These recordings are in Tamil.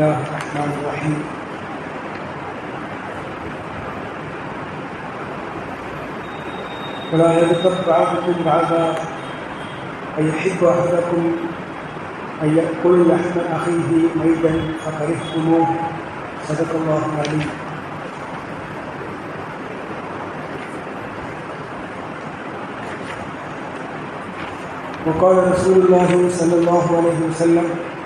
الله الرحمن الرحيم. ولا يغتب بعضكم بعضا أن يحب أحدكم أن يأكل لحم أخيه ميتا فكرهتموه. صدق الله العليم وقال رسول الله صلى الله عليه وسلم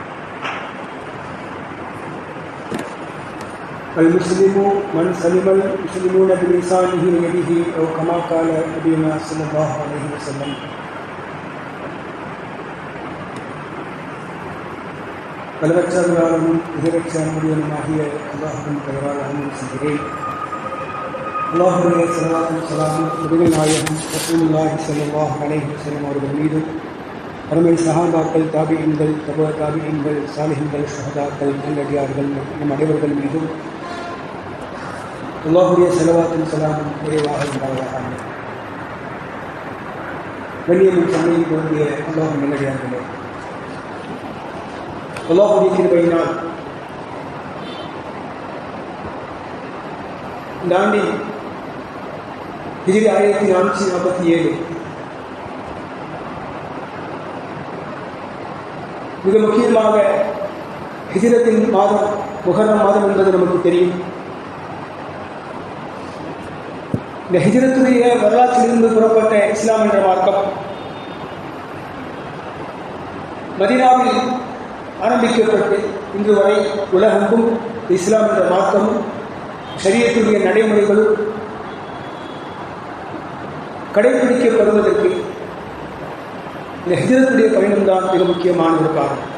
المسلم من سلم المسلمون بلسانه ويده او كما قال نبينا صلى الله عليه وسلم பலவற்றாளரும் இதரச்சாமுடியனுமாகிய அல்லாஹுவின் பெயரால் அனுமதி செய்கிறேன் அல்லாஹுடைய சலாத்தும் சலாமும் நபிகள் நாயகம் ரசூலுல்லாஹி ஸல்லல்லாஹு அலைஹி வஸல்லம் அவர்கள் மீதும் அருமை சஹாபாக்கள் தாபியின்கள் தப தாபியின்கள் சாலிஹின்கள் ஷஹதாக்கள் நல்லடியார்கள் நம் அனைவர்கள் மீதும் அல்லாஹுடைய செலவாத்தின் சலாமும் நிறைவாக உண்டாவதாக கண்ணியமும் சந்தையில் பொருந்திய அல்லாஹ் நல்லடியார்களே அல்லாஹுடைய கிருபையினால் இந்த ஆண்டின் ஹிஜிரி ஆயிரத்தி நானூற்றி நாற்பத்தி ஏழு மிக முக்கியமாக ஹிஜிரத்தின் மாதம் முகரம் மாதம் என்பது நமக்கு தெரியும் இந்த ஹிஜரத்துடைய வரலாற்றிலிருந்து புறப்பட்ட இஸ்லாம் என்ற மார்க்கம். மதினாவில் ஆரம்பிக்கப்பட்டு இன்று வரை உலகமும் இஸ்லாம் என்ற மார்க்கமும் சரியத்துடைய நடைமுறைகளும் கடைபிடிக்கப்படுவதற்கு இந்த ஹிஜரத்துடைய பயணம்தான் மிக முக்கியமான ஒரு காரணம்.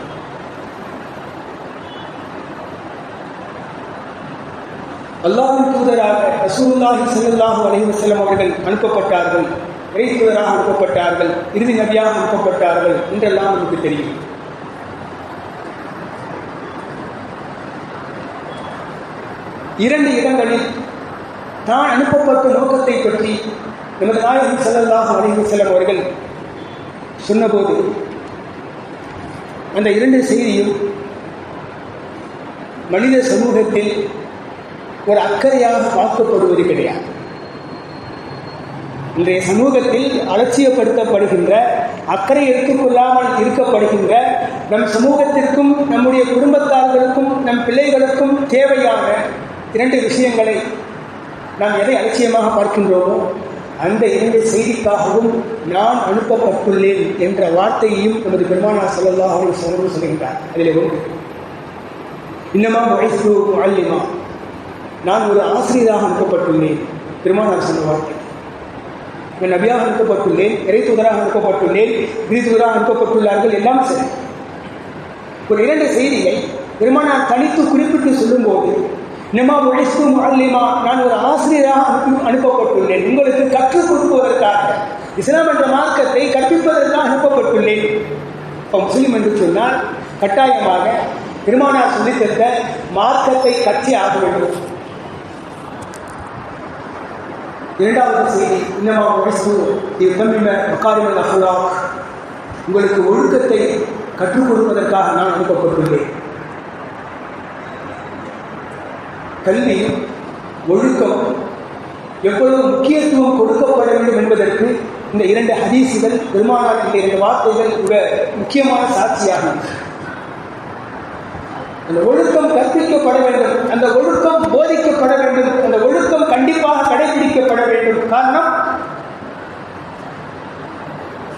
அல்லாஹின் தூதராக ரசூலுல்லாஹி ஸல்லல்லாஹு அலைஹி வஸல்லம் அவர்கள் அனுப்பப்பட்டார்கள். இறை தூதராக அனுப்பப்பட்டார்கள். இறுதி நபியாக அனுப்பப்பட்டார்கள் என்றெல்லாம் நமக்கு தெரியும். இரண்டு இடங்களில் தான் அனுப்பப்பட்ட நோக்கத்தை பற்றி நமது நாயகம் செல்லல்லாக அழைந்து செல்லும் அவர்கள் சொன்னபோது அந்த இரண்டு செய்தியும் மனித சமூகத்தில் ஒரு அக்கறையாக பார்க்கப்படுவது கிடையாது. இன்றைய சமூகத்தில் அலட்சியப்படுத்தப்படுகின்ற அக்கறை எடுத்துக்கொள்ளாமல் இருக்கப்படுகின்ற நம் சமூகத்திற்கும் நம்முடைய குடும்பத்தார்களுக்கும் நம் பிள்ளைகளுக்கும் தேவையான இரண்டு விஷயங்களை நாம் எதை அலட்சியமாக பார்க்கின்றோமோ அந்த இரண்டு செய்திக்காகவும் நான் அனுப்பப்பட்டுள்ளேன் என்ற வார்த்தையையும் நமது பெருமானா சொல்லல்லா அவர்கள் சொல்கின்றார். அதில் ஒன்று இன்னமா வயசு அல்லிமா நான் ஒரு ஆசிரியராக அனுப்பப்பட்டுள்ளேன். பெருமானார் சொன்ன வார்த்தை. நான் நபியாக அனுப்பப்பட்டுள்ளேன் இறை தூதராக அனுப்பப்பட்டுள்ளேன் கிரி தூதராக அனுப்பப்பட்டுள்ளார்கள் எல்லாம் சரி. ஒரு இரண்டு செய்தியை பெருமானார் தனித்து குறிப்பிட்டு சொல்லும்போது நிமா ஒழிக்கும் அல்லிமா நான் ஒரு ஆசிரியராக அனுப்பி அனுப்பப்பட்டுள்ளேன். உங்களுக்கு கற்றுக் கொடுப்பதற்காக இஸ்லாம் என்ற மார்க்கத்தை கற்பிப்பதற்காக அனுப்பப்பட்டுள்ளேன். இப்போ முஸ்லீம் என்று சொன்னால் கட்டாயமாக பெருமானார் சொல்லித்தந்த மார்க்கத்தை கற்றி ஆக வேண்டும். இரண்டாவது செய்தி இன்னமா வயசு யுத்தமிம மக்காரிமல் அஹ்லாக் உங்களுக்கு ஒழுக்கத்தை கற்றுக் கொடுப்பதற்காக நான் அனுப்பப்பட்டுள்ளேன். கல்வி ஒழுக்கம் எவ்வளவு முக்கியத்துவம் கொடுக்கப்பட வேண்டும் என்பதற்கு இந்த இரண்டு ஹதீசுகள் பெருமானார் இந்த இரண்டு வார்த்தைகள் மிக முக்கியமான சாட்சியாகும். அந்த ஒழுக்கம் கற்பிக்கப்பட வேண்டும் அந்த ஒழுக்கம் போதிக்கப்பட வேண்டும் அந்த ஒழுக்கம் கடைபிடிக்கப்பட காரணம்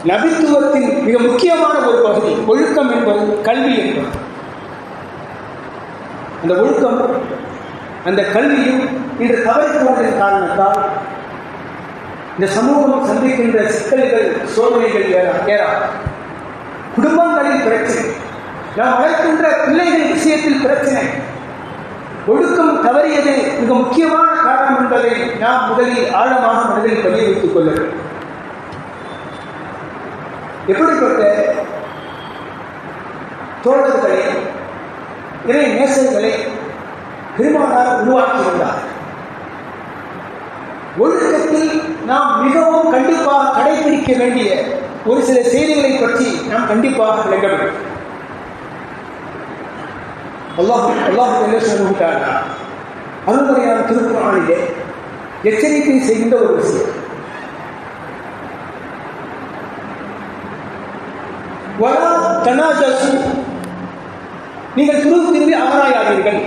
நபித்துவத்தின் மிக முக்கியமான ஒரு பகுதி ஒழுக்கம் என்பது கல்வி என்பது. அந்த ஒழுக்கம் அந்த கல்வியும் இன்று தவறி போவதன் காரணத்தால் இந்த சமூகம் சந்திக்கின்ற சிக்கல்கள் சோதனைகள் ஏறா குடும்பங்களின் பிரச்சனை. நாம் வளர்க்கின்ற பிள்ளைகள் விஷயத்தில் பிரச்சனை. ஒழுக்கம் தவறியது மிக முக்கியமான காரணம் என்பதை நாம் முதலில் ஆழமாக மனதில் பதிய வைத்துக் கொள்ள வேண்டும். எப்படிப்பட்ட தோழர்களை இறை நேசங்களை பெருமானார் உருவாக்கியிருந்தார் ஒழுக்கத்தில் நாம் மிகவும் கண்டிப்பாக கடைபிடிக்க வேண்டிய ஒரு சில செய்திகளை பற்றி நாம் கண்டிப்பாக விளங்க வேண்டும். அல்லாஹ் அல்லாஹ் என்ன சொல்லிவிட்டாரா அருள்முறையான திருக்குறானிலே எச்சரிக்கை செய்கின்ற ஒரு விஷயம். வரா தனாஜசு நீங்கள் துருவி திரும்பி ஆராயாதீர்கள்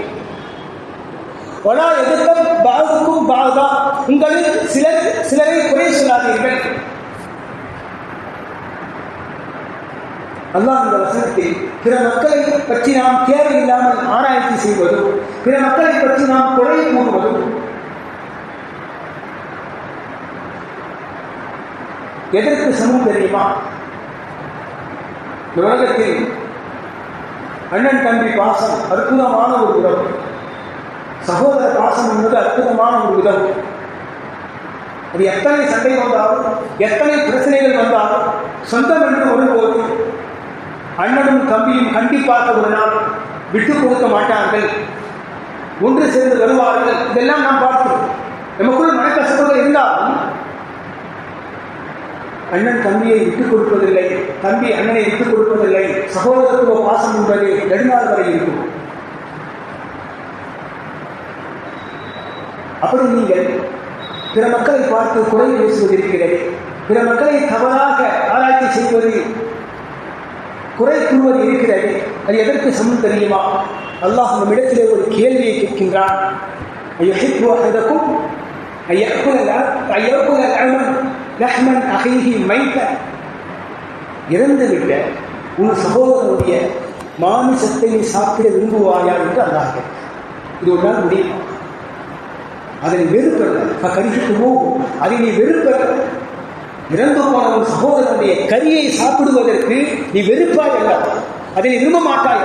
வரா எதிர்த்த பாகுக்கும் பாகா உங்களில் சிலர் சிலரை குறை சொல்லாதீர்கள். அல்லாஹ் இந்த வசனத்தில் பிற மக்களை பற்றி நாம் தேவையில்லாமல் ஆராய்ச்சி செய்வதும் பிற மக்களை பற்றி நாம் குறை கூறுவதும் எதற்கு சமம் தெரியுமா? இந்த உலகத்தில் அண்ணன் தம்பி பாசம் அற்புதமான ஒரு உறவு சகோதர பாசம் என்பது அற்புதமான ஒரு விதம் அது எத்தனை சண்டை வந்தாலும் எத்தனை பிரச்சனைகள் வந்தாலும் சொந்தம் என்று வரும்போது அண்ணனும் தம்பியும் கண்டிப்பாக ஒரு நாள் விட்டு கொடுக்க மாட்டார்கள். ஒன்று சேர்ந்து வருவார்கள். இதெல்லாம் நாம் பார்த்தோம் நமக்குள் மனக்கசப்புகள் இருந்தாலும் அண்ணன் தம்பியை விட்டுக் கொடுப்பதில்லை. தம்பி அண்ணனை விட்டுக் கொடுப்பதில்லை. சகோதரத்துவ பாசம் என்பது நெடுநாள் வரை இருக்கும். அப்படி நீங்கள் பிற மக்களை பார்த்து குறை பேசுவதிருக்கிறேன். பிற மக்களை தவறாக ஆராய்ச்சி செய்வது குறை கூறுவது இருக்கிறது. அது எதற்கு சமம் தெரியுமா? அல்லாஹ் நம்மிடத்திலே ஒரு கேள்வியை கேட்கின்றான். ஐயக்கும் லஹ்மன் அகைஹி மைத்த? இறந்துவிட்ட உன் சகோதரனுடைய மாமிசத்தை நீ சாப்பிட விரும்புவாயா என்று அல்லாஹ் இது ஒரு நாள் அதனை அதை வெறுப்பல்ல. அதை நீ வெறுப்பல்ல. இறந்து போனவன் சகோதரனுடைய கரியை சாப்பிடுவதற்கு நீ வெறுப்பாய் அல்ல. அதை நீ விரும்ப மாட்டாய்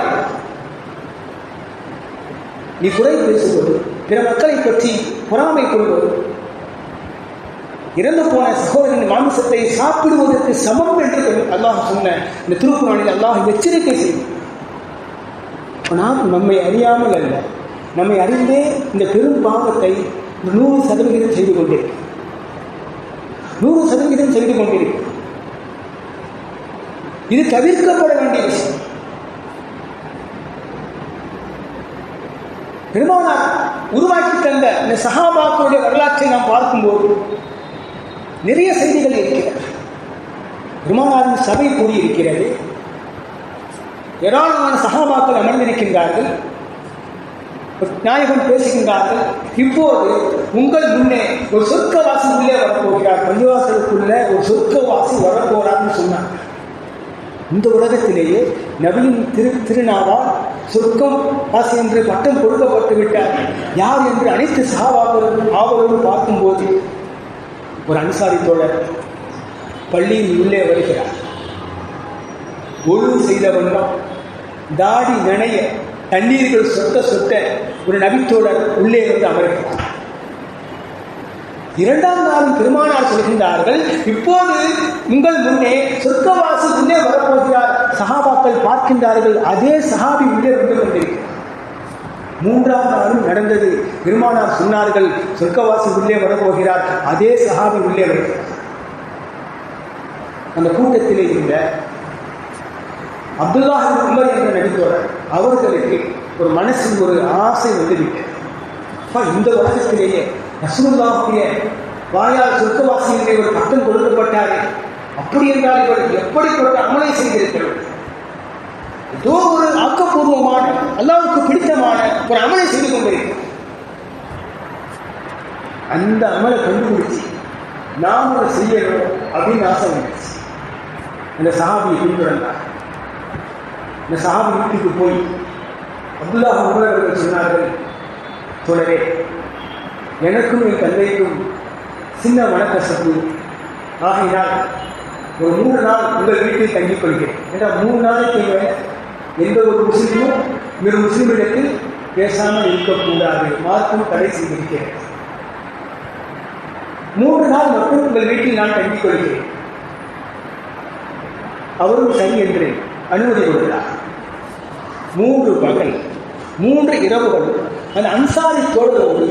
நீ குறை பேசுவது பிற மக்களை பற்றி பொறாமை கொள்வது இறந்து போன சகோதரன் மாமிசத்தை சாப்பிடுவதற்கு சமம் என்று அல்லாஹ் சொன்ன இந்த திருக்குறானில் அல்லாஹ் எச்சரிக்கை செய்யும். நாம் நம்மை அறியாமல் அல்ல. நம்மை அறிந்தே இந்த பெரும் பாவத்தை நூறு சதவிகிதம் செய்து கொண்டிருக்கிறோம் நூறு சதவிகிதம் செய்து கொண்டிருக்கிறது. இது தவிர்க்கப்பட வேண்டிய விஷயம். பெருமானார் உருவாக்கி தந்த இந்த சகாபாக்களுடைய வரலாற்றை நாம் பார்க்கும்போது நிறைய செய்திகள் இருக்கிறது. பெருமானாரின் சபை கூடியிருக்கிறது ஏராளமான சகாபாக்கள் அமர்ந்திருக்கின்றார்கள். நாயகன் பேசுகின்றார்கள். இப்போது உங்கள் முன்னே ஒரு சொர்க்கவாசி உள்ளே வரப்போகிறார். பள்ளிவாசலுக்குள்ள ஒரு சொர்க்கவாசி வரப்போறார்னு சொன்னார். இந்த உலகத்திலேயே நபியின் திரு திருநாவால் சொர்க்கம் வாசி என்று பட்டம் கொடுக்கப்பட்டு விட்டார். யார் என்று அனைத்து சகாபாக்களும் ஆவலோடு பார்க்கும்போது ஒரு அனுசாரி தோழர் பள்ளியில் உள்ளே வருகிறார். ஒழுங்கு செய்த தாடி நினைய தண்ணீர்கள் சொட்ட சொட்ட ஒரு நபித்தோழர் உள்ளே வந்து அமர்கிறார். இரண்டாம் நாளும் பெருமானார் சொல்கின்றார்கள் இப்போது உங்கள் முன்னே சொர்க்கவாசி உள்ளே வரப்போகிறார். சகாபாக்கள் பார்க்கின்றார்கள் அதே சகாபி உள்ளே வந்து கொண்டிருக்கிறார். மூன்றாம் நாளும் நடந்தது. பெருமானார் சொன்னார்கள் சொர்க்கவாசி உள்ளே வரப்போகிறார் அதே சகாபி உள்ளே வருகிறார். அந்த கூட்டத்திலே இருந்த அப்துல்லா உமர் என்ற நடித்தோர் அவர்களுக்கு ஒரு மனசின் ஒரு ஆசை வந்துவிட்டது. இந்த வருஷத்திலேயே ரசூல்லாவுடைய வாயால் சொர்க்கவாசியிலே ஒரு பட்டம் கொடுக்கப்பட்டாரே. அப்படி என்றால் இவர் எப்படிப்பட்ட அமலை செய்திருக்கிறது ஏதோ ஒரு ஆக்கப்பூர்வமான அல்லாவுக்கு பிடித்தமான ஒரு அமலை செய்து கொண்டிருக்கிறார். அந்த அமலை கண்டுபிடிச்சு நாம் அதை செய்யணும் அப்படின்னு ஆசை வந்துச்சு. அந்த சஹாபியை பின்தொடர்ந்தார். இந்த சஹாபி வீட்டுக்கு போய் அப்துல்லா அவர்கள் சொன்னார்கள் தொடரே எனக்கும் என் தந்தைக்கும் சின்ன மனக்கசப்பு ஆகினால் ஒரு மூணு நாள் உங்கள் வீட்டில் தங்கிக் கொள்கிறேன். ஏன்னா மூணு நாளைக்கு மேலே எந்த ஒரு முஸ்லீமும் ஒரு முஸ்லீமிடத்தில் பேசாமல் இருக்கக்கூடாது. மார்க்கும் தடை செய்திருக்கிறேன் மூன்று நாள் மட்டும் உங்கள் வீட்டில் நான் தங்கிக் கொள்கிறேன். அவரும் சரி என்றேன். அனுமதி கொடுக்கிறார். மூன்று பகல் மூன்று இரவுகள் அந்த அன்சாரி தோழரோடு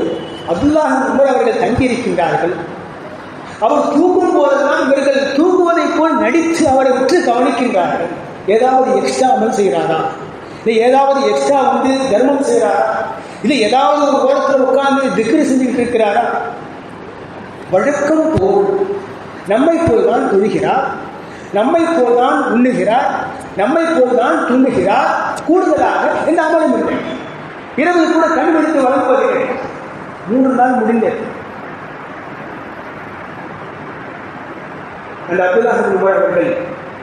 அப்துல்லாஹ் உமர் அவர்கள் தங்கியிருக்கின்றார்கள். அவர் தூங்கும் போதெல்லாம் இவர்கள் தூங்குவதைப் போல் நடித்து அவரை விட்டு கவனிக்கின்றார்கள். ஏதாவது எக்ஸ்ட்ரா அமல் செய்கிறாரா? இல்லை ஏதாவது எக்ஸ்ட்ரா வந்து தர்மம் செய்கிறாரா? இல்லை ஏதாவது ஒரு ஓரத்தில் உட்கார்ந்து திக்ரு செஞ்சுக்கிட்டு இருக்கிறாரா? வழக்கம் போல் நம்மை போல் தான் தொழுகிறார் நம்மை போல் தான் உண்ணுகிறார் நம்மை போல் தான் துண்ணுகிறார் கூடுதலாக எந்த அமலும் இல்லை. இரவு கூட கண்டுபிடித்து விடுத்து வழங்குவது மூன்று நாள் முடிந்தது. அந்த அப்துல்லா ரூபாய் அவர்கள்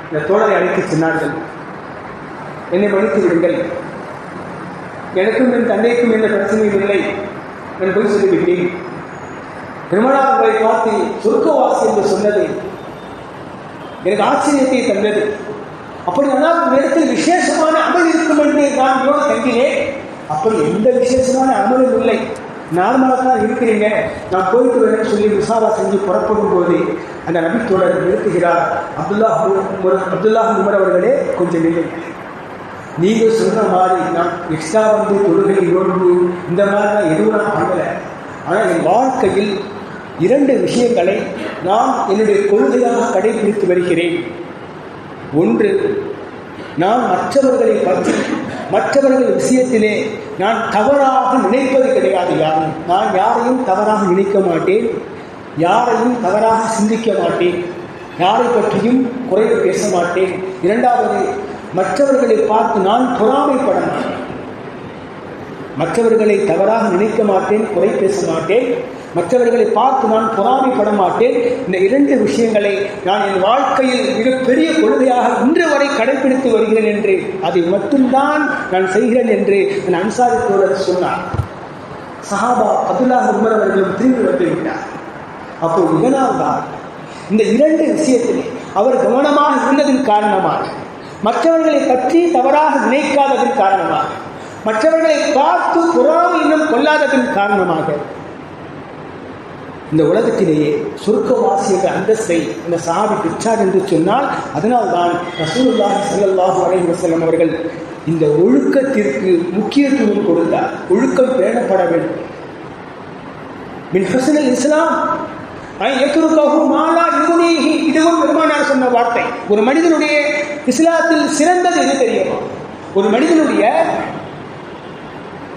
இந்த தோழரை அழைத்து சொன்னார்கள். என்னை மன்னித்து விடுங்கள். எனக்கும் என் தந்தைக்கும் எந்த பிரச்சனையும் இல்லை நான் போய் சொல்லிவிட்டேன். திருமணாவை பார்த்து சொர்க்கவாசி என்று சொன்னது எனக்கு ஆச்சரியத்தை தந்தது. அப்படியானால் உங்களிடத்தில் விசேஷமான அமல் இருக்கும் என்று நான் யோக தங்கினேன் அப்படி எந்த விசேஷமான அமலும் இல்லை. நார்மலாக தான் இருக்கிறீங்க. நான் போயிட்டு வரேன் சொல்லி விசாவா செஞ்சு புறப்படும் போது அந்த நபித்தோழர் நிறுத்துகிறார். அப்துல்லா அப்துல்லா உமர் அவர்களே கொஞ்சம் நில்லுங்க நீங்கள் சொன்ன மாதிரி நான் எக்ஸ்ட்ரா வந்து தொழுகை நோன்பு இந்த மாதிரிலாம் எதுவும் நான் பண்ணலை. ஆனால் என் வாழ்க்கையில் இரண்டு விஷயங்களை நான் என்னுடைய கொள்கையாக கடைபிடித்து வருகிறேன். ஒன்று நான் மற்றவர்களை பற்றி மற்றவர்கள் விஷயத்திலே நான் தவறாக நினைப்பது கிடையாது யாரும். நான் யாரையும் தவறாக நினைக்க மாட்டேன். யாரையும் தவறாக சிந்திக்க மாட்டேன். யாரை பற்றியும் குறைவு பேச மாட்டேன். இரண்டாவது மற்றவர்களை பார்த்து நான் பொறாமைப்பட மாட்டேன். மற்றவர்களை தவறாக நினைக்க மாட்டேன் குறை பேச மாட்டேன். மற்றவர்களை பார்த்து நான் பொறாமைப்பட மாட்டேன். இந்த இரண்டு விஷயங்களை நான் என் வாழ்க்கையில் மிகப்பெரிய கொள்கையாக இன்று வரை கடைபிடித்து வருகிறேன் என்று அதை மட்டும்தான் நான் செய்கிறேன் என்று என் அன்சாரி தோழர் சொன்னார். சஹாபா அப்துல்லாஹ் உமர் அவர்களும் திரும்பி வந்துவிட்டார் அப்போ இதனால்தான் இந்த இரண்டு விஷயத்திலே அவர் கவனமாக இருந்ததன் காரணமாக மற்றவர்களை பற்றி தவறாக நினைக்காததன் காரணமாக மற்றவர்களை பார்த்து பொறாமை இன்னும் கொள்ளாததன் காரணமாக. இந்த உலகத்திலேயே சுருக்கவாசியர்கள் அந்தஸ்தை இந்த சாவி பெற்றார் என்று சொன்னால் அதனால்தான் ரசூலுல்லாஹி ஸல்லல்லாஹு அலைஹி வஸல்லம் அவர்கள் இந்த ஒழுக்கத்திற்கு முக்கியத்துவம் கொடுத்தார். ஒழுக்கம் பேணப்பட வேண்டும். மின் ஹசனல் இஸ்லாம். மாலா இதுவும் பெருமானார் சொன்ன வார்த்தை. ஒரு மனிதனுடைய இஸ்லாத்தில் சிறந்தது எது தெரியுமா? ஒரு மனிதனுடைய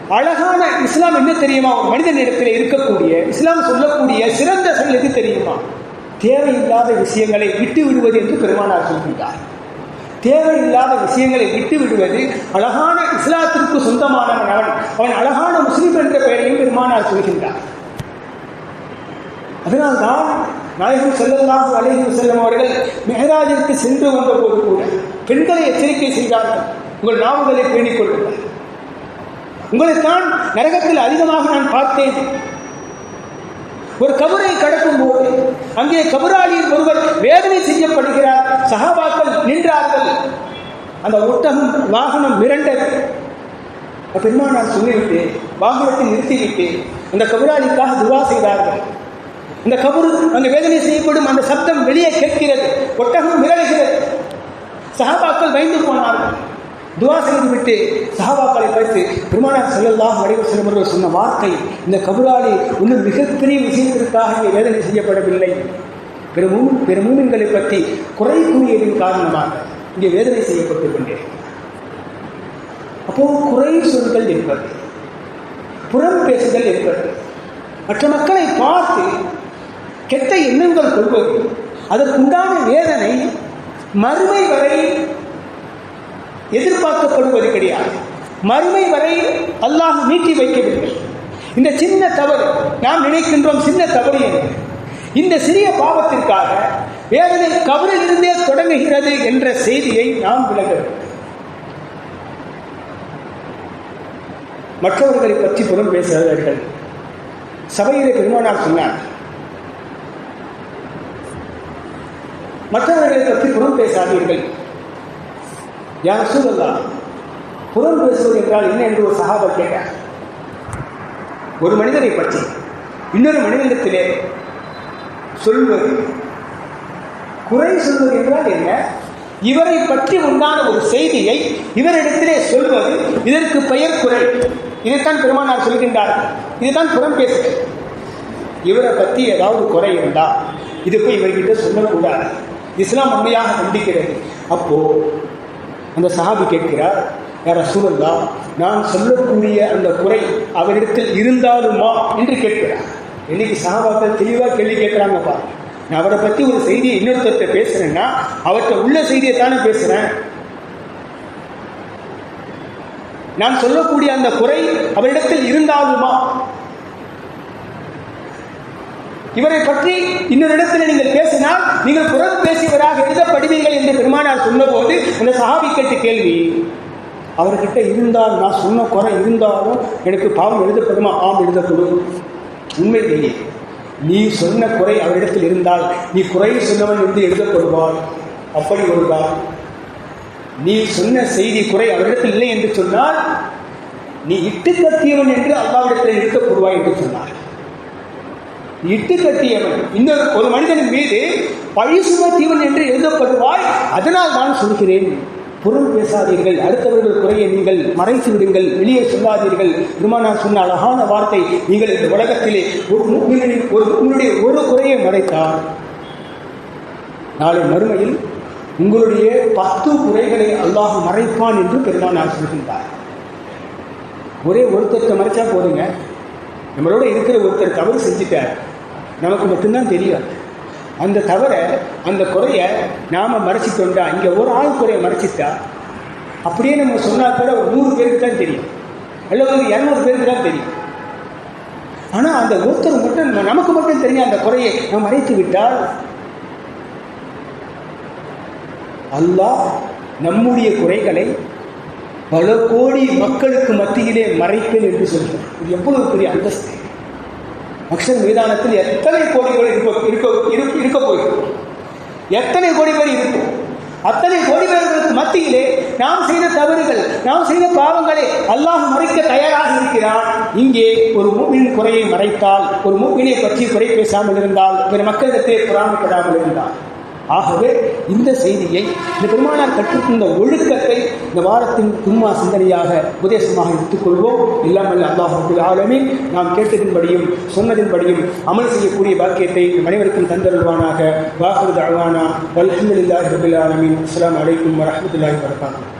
அழகான இஸ்லாம் என்ன தெரியுமா? ஒரு மனிதனிடத்தில் இருக்கக்கூடிய இஸ்லாம் சொல்லக்கூடிய சிறந்த சொல் எது தெரியுமா? தேவையில்லாத விஷயங்களை விட்டு விடுவது என்று பெருமானார் சொல்கின்றார் தேவையில்லாத விஷயங்களை விட்டு விடுவது அழகான இஸ்லாத்திற்கு சொந்தமானவன் அவன். அவன் அழகான முஸ்லீம் என்ற பெயரையும் பெருமானார் சொல்கின்றார். அதனால்தான் நாயகம் செல்லல்லாஹு அலைஹி செல்லும் அவர்கள் மெஹராஜிற்கு சென்று வந்த போது கூட பெண்களை எச்சரிக்கை செய்தார்கள். உங்கள் நாவுகளை பேணிக் கொள்ளுங்கள். உங்களைத்தான் நரகத்தில் அதிகமாக நான் பார்த்தேன். ஒரு கபரை கடக்கும் போது அங்கே கபராளியின் ஒருவர் வேதனை செய்யப்படுகிறார். சகாபாக்கள் நின்றார்கள். அந்த ஒட்டகம் வாகனம் மிரண்டது பெருமானார் சொல்லிவிட்டு வாகனத்தை நிறுத்திவிட்டு அந்த கபராளிக்காக துவா செய்தார்கள். இந்த கபரு அந்த வேதனை செய்யப்படும் அந்த சப்தம் வெளியே கேட்கிறது. ஒட்டகம் மிரளுகிறது. சகாபாக்கள் வைந்து போனார்கள். துவா செய்துவிட்டு சஹாபாக்களை பார்த்து பெருமானார் செல்லல்லாம் வடிவ செல்வர்கள் சொன்ன வார்த்தை இந்த கபுராளி இன்னும் மிகப்பெரிய விஷயத்திற்காக இங்கே வேதனை செய்யப்படவில்லை. பெருமும் பெருமூமின்களை பற்றி குறை கூறியதின் காரணமாக இங்கே வேதனை செய்யப்பட்டு கொண்டேன் அப்போ குறை சொல்கள் என்பது புறம் பேசுதல் என்பது மற்ற மக்களை பார்த்து கெட்ட எண்ணங்கள் கொள்வது அதற்குண்டான வேதனை மறுமை வரை எதிர்பார்க்கப்படுவது கிடையாது மறுமை வரை அல்லாஹ் நீட்டி வைக்கவில்லை. இந்த சின்ன தவறு நாம் நினைக்கின்றோம் சின்ன தவறு என்று. இந்த சிறிய பாவத்திற்காக வேதனை கவரில் தொடங்குகிறது என்ற செய்தியை நாம் விலக மற்றவர்களை பற்றி புறம் பேசுகிறார்கள். சபையிலே பெருமானார் சொன்னார் மற்றவர்களை பற்றி புறம் பேசாதீர்கள். யார் சூழல்லா புறம் பேசுவது என்றால் என்ன என்று ஒரு சகாபர் கேட்டார். ஒரு மனிதரை பற்றி இன்னொரு மனிதனிடத்திலே சொல்வது. குறை சொல்வது என்றால் என்ன? இவரை பற்றி உண்டான ஒரு செய்தியை இவரிடத்திலே சொல்வது. இதற்கு பெயர் குறை. இதைத்தான் பெருமானார் சொல்கின்றார்கள் இதுதான் புறம் பேசுகிறது இவரை பற்றி ஏதாவது குறை இருந்தால் இது போய் இவர்கிட்ட சொல்லக்கூடாது. இஸ்லாம் உண்மையாக நம்பிக்கிறது அப்போ அந்த சஹாபி கேட்கிறார் யார சூழல்லா நான் சொல்லக்கூடிய அந்த குறை அவரிடத்தில் இருந்தாலுமா? என்று கேட்கிறார். இன்னைக்கு சகாபாக்கள் தெளிவாக கேள்வி கேட்கிறாங்க பாருங்க நான் அவரை பற்றி ஒரு செய்தியை இன்னொருத்தர்கிட்ட பேசுறேன்னா அவர்கிட்ட உள்ள செய்தியை தானே பேசுறேன். நான் சொல்லக்கூடிய அந்த குறை அவரிடத்தில் இருந்தாலுமா? இவரை பற்றி இன்னொரு இடத்தில் நீங்கள் பேசினால் நீங்கள் புறம் பேசியவராக எழுதப்படுவீர்கள் என்று பெருமானார் சொன்னபோது அந்த சஹாபி கேட்ட கேள்வி அவர்கிட்ட இருந்தால் நான் சொன்ன குறை இருந்தாலும் எனக்கு பாவம் எழுதப்படுமா? ஆம் எழுதப்படும். இல்லையே நீ சொன்ன குறை அவரிடத்தில் இருந்தால் நீ குறை சொன்னவன் என்று எழுதப்படுவாள் அப்படி ஒருதான் நீ சொன்ன செய்தி குறை அவரிடத்தில் இல்லை என்று சொன்னால் நீ இட்டு கத்தியவன் என்று அல்லாவிடத்தில் இருக்கப்படுவாய் என்று சொன்னார். இட்டு கட்டியவன். இன்னொரு ஒரு மனிதனின் மீது பழி சுமத்தியவன் என்று எழுதப்படுவாய் அதனால் நான் சொல்கிறேன். பொருள் பேசாதீர்கள் அடுத்தவர்கள் குறையை நீங்கள் மறைத்து விடுங்கள் வெளியே சொல்லாதீர்கள். பெருமானார் சொன்ன அழகான வார்த்தை நீங்கள் இந்த உலகத்திலே ஒரு ஒரு உங்களுடைய ஒரு குறையை மறைத்தால் நாளை மறுமையில் உங்களுடைய பத்து குறைகளை அல்லாஹ் மறைப்பான் என்று பெருமானார் சொல்கின்றார். ஒரே ஒருத்தருக்கு மறைச்சா போதுங்க. நம்மளோட இருக்கிற ஒருத்தர் தவறு செஞ்சுட்டார். நமக்கு மட்டும்தான் தெரியும். அந்த தவறை அந்த குறைய நாம மறைச்சிட்டோம்டா இங்க ஒரு ஆள் குறைய மறைச்சிட்டா அப்படியே நம்ம சொன்னா கூட ஒரு நூறு பேருக்கு தான் தெரியும். அல்லது ஒரு இரநூறு பேருக்கு தான் தெரியும். ஆனா அந்த ஒருத்தர் மட்டும் நமக்கு மட்டும் தெரியும் அந்த குறையை நாம் மறைத்து விட்டால் அல்லாஹ் நம்முடைய குறைகளை பல கோடி மக்களுக்கு மத்தியிலே மறைப்பேன் என்று சொல்கிறார் இது எவ்வளவு பெரிய அந்தஸ்து. மக்சன் மைதானத்தில் எத்தனை கோடிகள் இருக்க இருக்க இருக்க இருக்க எத்தனை கோடி பேர் இருக்கும் அத்தனை கோடி பேர்களுக்கு மத்தியிலே நாம் செய்த தவறுகள் நாம் செய்த பாவங்களை அல்லாஹ் மறைக்க தயாராக இருக்கிறான். இங்கே ஒரு மூவின் குறையை மறைத்தால் ஒரு மூவினை பற்றி குறை பேசாமல் இருந்தால் பிற மக்களிடத்தே புறாமப்படாமல் இருந்தால். ஆகவே இந்த செய்தியை இந்த பெருமானார் கற்றுக்கொண்ட ஒழுக்கத்தை இந்த வாரத்தின் கும்மா சிந்தனையாக உபதேசமாக எடுத்துக்கொள்வோம். இல்லாமல் அல்லாஹ் ஆளுமே நாம் கேட்டதின்படியும் சொன்னதின்படியும் அமல் செய்யக்கூடிய பாக்கியத்தை அனைவருக்கும் தந்தருள்வானாக. வாக்குறுதி அழ்வானா வல்ஹமில்லாஹி ரபுல் ஆலமின். அஸ்லாம் வலைக்கும் வரமத்துல்லாஹி வரகாத்து